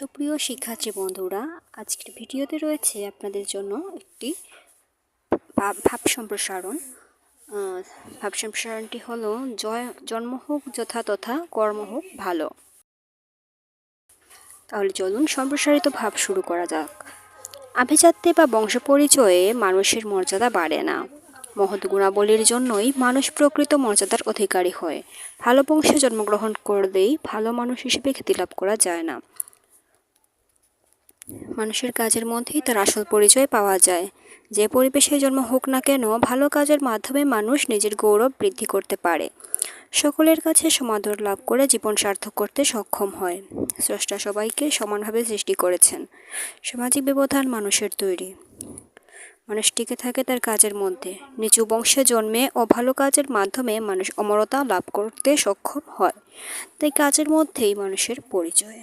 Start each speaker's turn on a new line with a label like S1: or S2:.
S1: সুপ্রিয় শিক্ষার্থী বন্ধুরা, আজকের ভিডিওতে রয়েছে আপনাদের জন্য একটি ভাব- সম্প্রসারণ। ভাব সম্প্রসারণটি হলো জয়, জন্ম হোক যথা তথা কর্ম হোক ভালো। তাহলে চলুন সম্প্রসারিত ভাব শুরু করা যাক। আভিজাত্যে বা বংশ পরিচয়ে মানুষের মর্যাদা বাড়ে না। মহৎ গুণাবলীর জন্যই মানুষ প্রকৃত মর্যাদার অধিকারী হয়। ভালো বংশে জন্মগ্রহণ করলেই ভালো মানুষ হিসেবে খ্যাতি লাভ করা যায় না। মানুষের কাজের মধ্যেই তার আসল পরিচয় পাওয়া যায়। যে পরিবেশে জন্ম হোক না কেন, ভালো কাজের মাধ্যমে মানুষ নিজের গৌরব বৃদ্ধি করতে পারে। সকলের কাছে সমাদর লাভ করে জীবন সার্থক করতে সক্ষম হয়। স্রষ্টা সবাইকে সমানভাবে সৃষ্টি করেছেন। সামাজিক ব্যবধান মানুষের তৈরি। মানুষ টিকে থাকে তার কাজের মধ্যে। নিচু বংশে জন্মে ও ভালো কাজের মাধ্যমে মানুষ অমরতা লাভ করতে সক্ষম হয়। তাই কাজের মধ্যেই মানুষের পরিচয়।